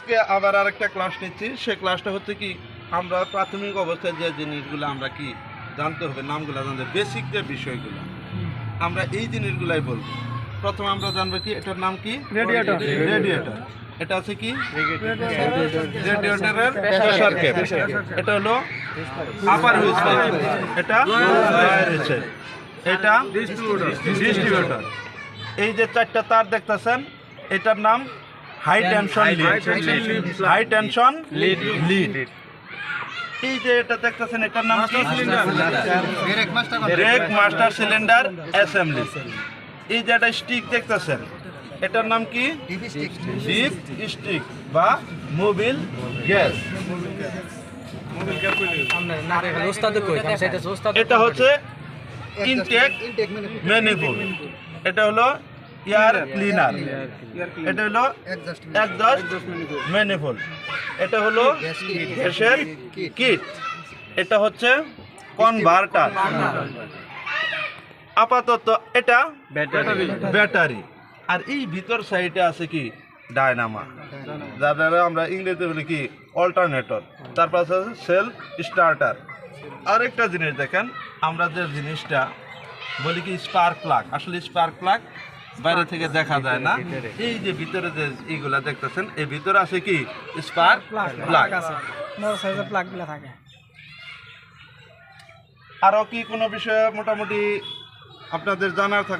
আজকে আবার আরেকটা ক্লাস নিচ্ছি। সে ক্লাসটা হচ্ছে কি আমরা প্রাথমিক অবস্থায় যে জিনিসগুলো আমরা কি জানতে হবে নামগুলো জানতে বেসিক যে বিষয়গুলো আমরা এই জিনিসগুলাই বলব। প্রথমে আমরা জানব কি এটার নাম কি? Radiator. রেডিয়েটর এটা আছে কি? রেডিয়েটরের প্রেসার ক্যাপ এটা হলো আপার হুইস এটা এটা ডিস্ট্রিবিউটর এই যে চারটা তার দেখতেছেন এটার নাম high tension lead high tension lead lead এই যে এটা দেখতেছেন এটার নাম কি? ব্রেক মাস্টার সিলিন্ডার অ্যাসেম্বলি এই যে একটা স্টিক দেখতেছেন এটার নাম কি? ডিপ স্টিক বা মোবিল গ্যাস এটা হচ্ছে ইনটেক ম্যানিফোল্ড এটা হলো এয়ার ক্লিনার এটা হলো একজস্ট ম্যানিফোল্ড এটা হলো গ্যাসের কিট এটা হচ্ছে কনভার্টার আপাতত এটা ব্যাটারি আর এই ভিতর সাইডে আছে কি? ডায়নামা যারা আমরা ইংরেজিতে বলি কি? অল্টারনেটর তারপর আছে সেল স্টার্টার আরেকটা জিনিস দেখেন আমরা যে জিনিসটা বলি কি? স্পার্ক প্লাগ আসলে স্পার্ক প্লাগ বাইরে থেকে দেখা যায় না। এই যে ভিতরে যে এইগুলা দেখতেছেন এই ভিতরে আছে কি? স্পার্ক প্লাগ আছে। প্লাগগুলো থাকে। আরও কি কোনো বিষয়ে মোটামুটি আপনাদের জানার থাকে